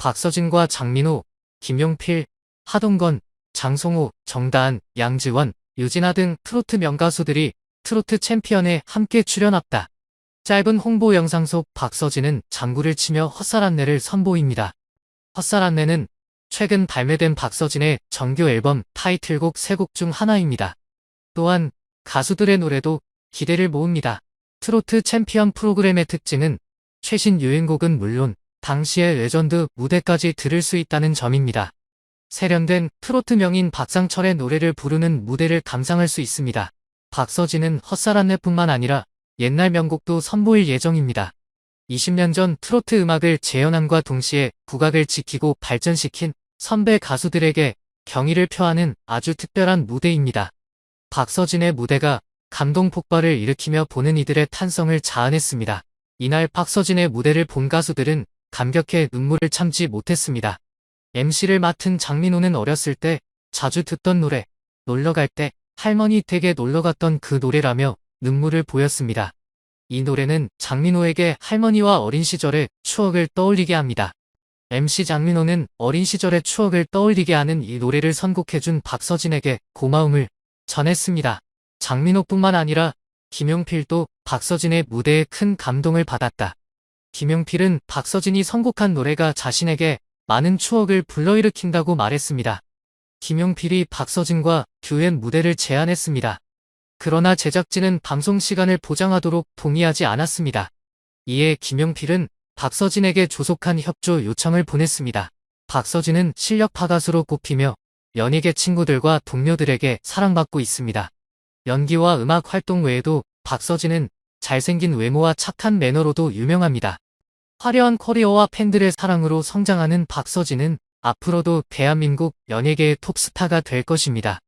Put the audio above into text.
박서진과 장민호, 김용필, 하동건, 장송호, 정다은, 양지원, 유진아 등 트로트 명가수들이 트로트 챔피언에 함께 출연합다. 짧은 홍보 영상 속 박서진은 장구를 치며 헛살 안내를 선보입니다. 헛살 안내는 최근 발매된 박서진의 정규 앨범 타이틀곡 세곡중 하나입니다. 또한 가수들의 노래도 기대를 모읍니다. 트로트 챔피언 프로그램의 특징은 최신 유행곡은 물론 당시의 레전드 무대까지 들을 수 있다는 점입니다. 세련된 트로트 명인 박상철의 노래를 부르는 무대를 감상할 수 있습니다. 박서진은 헛살 안내뿐만 아니라 옛날 명곡도 선보일 예정입니다. 20년 전 트로트 음악을 재현함과 동시에 국악을 지키고 발전시킨 선배 가수들에게 경의를 표하는 아주 특별한 무대입니다. 박서진의 무대가 감동 폭발을 일으키며 보는 이들의 탄성을 자아냈습니다. 이날 박서진의 무대를 본 가수들은 감격해 눈물을 참지 못했습니다. MC를 맡은 장민호는 어렸을 때 자주 듣던 노래, 놀러 갈 때 할머니 댁에 놀러 갔던 그 노래라며 눈물을 보였습니다. 이 노래는 장민호에게 할머니와 어린 시절의 추억을 떠올리게 합니다. MC 장민호는 어린 시절의 추억을 떠올리게 하는 이 노래를 선곡해준 박서진에게 고마움을 전했습니다. 장민호뿐만 아니라 김용필도 박서진의 무대에 큰 감동을 받았다. 김용필은 박서진이 선곡한 노래가 자신에게 많은 추억을 불러일으킨다고 말했습니다. 김용필이 박서진과 듀엣 무대를 제안했습니다. 그러나 제작진은 방송 시간을 보장하도록 동의하지 않았습니다. 이에 김용필은 박서진에게 조속한 협조 요청을 보냈습니다. 박서진은 실력파 가수로 꼽히며 연예계 친구들과 동료들에게 사랑받고 있습니다. 연기와 음악 활동 외에도 박서진은 잘생긴 외모와 착한 매너로도 유명합니다. 화려한 커리어와 팬들의 사랑으로 성장하는 박서진은 앞으로도 대한민국 연예계의 톱스타가 될 것입니다.